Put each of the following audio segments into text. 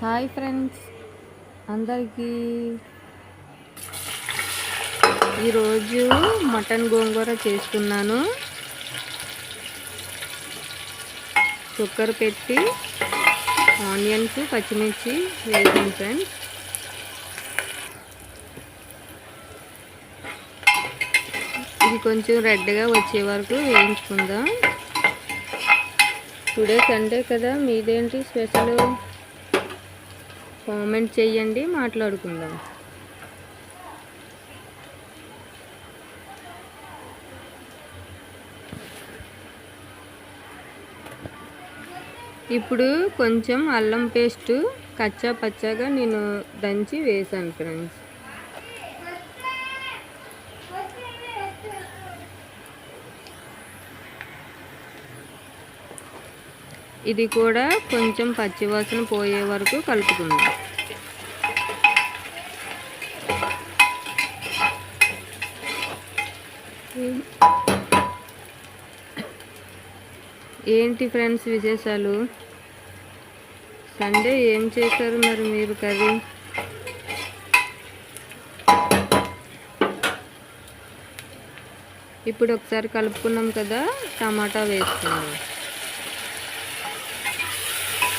Hi friends. అందరికీ ఈరోజు mutton గోంగూర చేస్తున్నాను కుక్కర్ పెట్టి ఆనియన్స్ పచ్చిమిర్చి వేసాను ఫ్రెండ్స్. ఇది కొంచెం రెడ్గా వచ్చే వరకు వేయించుకుందాం. టుడే సండే కదా మీదేంటి స్పెషల్? కామెంట్ చేయండి మాట్లాడుకుందాం. ఇప్పుడు కొంచెం అల్లం పేస్ట్ కచ్చా పచ్చాగా నేను దంచి వేసాను ఫ్రెండ్స్. ఇది కూడా కొంచెం పచ్చివాసన పోయే వరకు కలుపుకుందాం. ఏంటి ఫ్రెండ్స్ విశేషాలు? సండే ఏం చేశారు మరి మీరు కర్రీ? ఇప్పుడు ఒకసారి కలుపుకున్నాం కదా టమాటా వేసుకున్నాం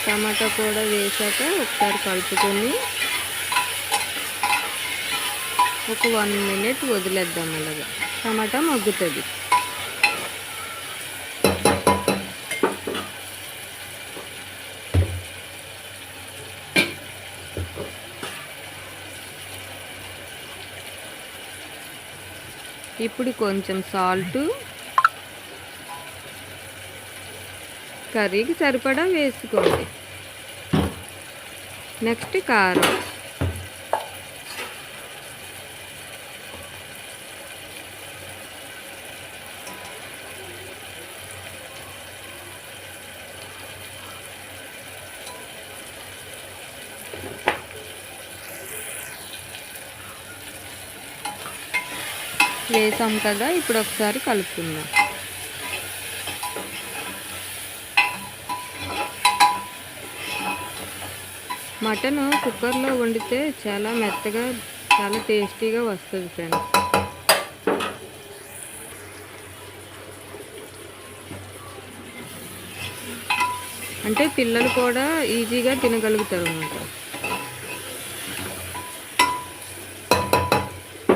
టమాటా కూడా వేసాక ఒకసారి కలుపుకొని ఒక వన్ మినిట్ వదిలేద్దాం అలాగా. టమాటా మగ్గుతుంది. ఇప్పుడు కొంచెం సాల్ట్ కర్రీకి సరిపడా వేసుకోండి. నెక్స్ట్ కారం. వేసాం కదా ఇప్పుడు ఒకసారి కలుపుకుందాం. మటన్ కుక్కర్లో వండితే చాలా మెత్తగా చాలా టేస్టీగా వస్తుంది ఫ్రెండ్స్. అంటే పిల్లలు కూడా ఈజీగా తినగలుగుతారు అన్నమాట.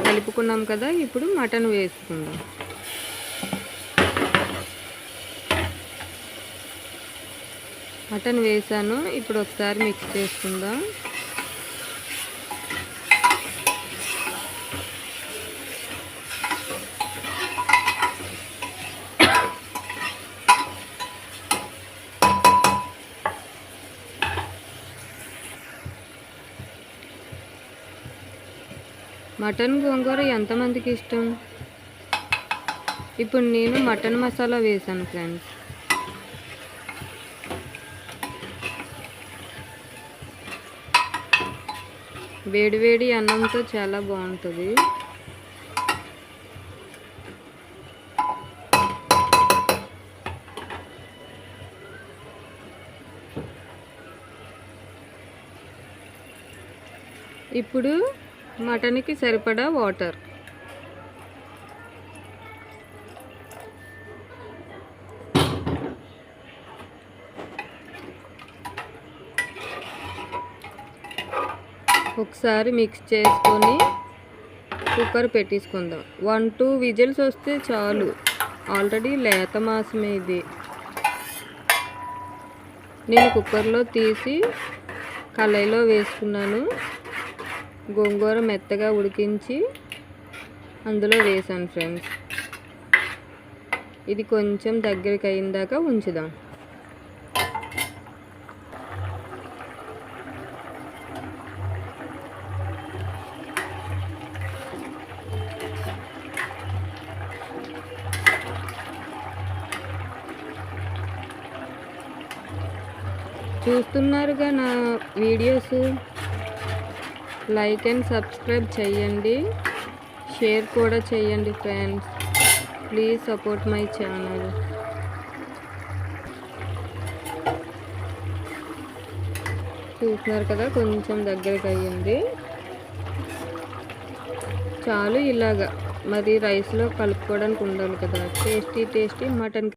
కలుపుకున్నాం కదా ఇప్పుడు మటన్ వేసుకుందాం. మటన్ వేసాను. ఇప్పుడు ఒకసారి మిక్స్ చేసుకుందాం. మటన్ గోంగూర ఎంతమందికి ఇష్టం? ఇప్పుడు నేను మటన్ మసాలా వేసాను ఫ్రెండ్స్. వేడివేడి అన్నంతో చాలా బాగుంటుంది. ఇప్పుడు మటన్కి సరిపడా వాటర్. ఒకసారి మిక్స్ చేసుకొని కుక్కర్ పెట్టేసుకుందాం. వన్ టూ విజిల్స్ వస్తే చాలు. ఆల్రెడీ లేత మాసమే ఇది. నేను కుక్కర్లో తీసి కళాయిలో వేసుకున్నాను. గోంగూర మెత్తగా ఉడికించి అందులో వేసాను ఫ్రెండ్స్. ఇది కొంచెం దగ్గరికి అయిందాక ఉంచుదాం. చూస్తున్నారుగా నా వీడియోస్. లైక్ అండ్ సబ్స్క్రైబ్ చేయండి. షేర్ కూడా చేయండి friends please support my channel చూస్తున్నారు కదా కొంచెం దగ్గరికి అయ్యింది. చాలు ఇలాగా. మరి రైస్లో కలుపుకోవడానికి ఉండాలి కదా. Tasty tasty mutton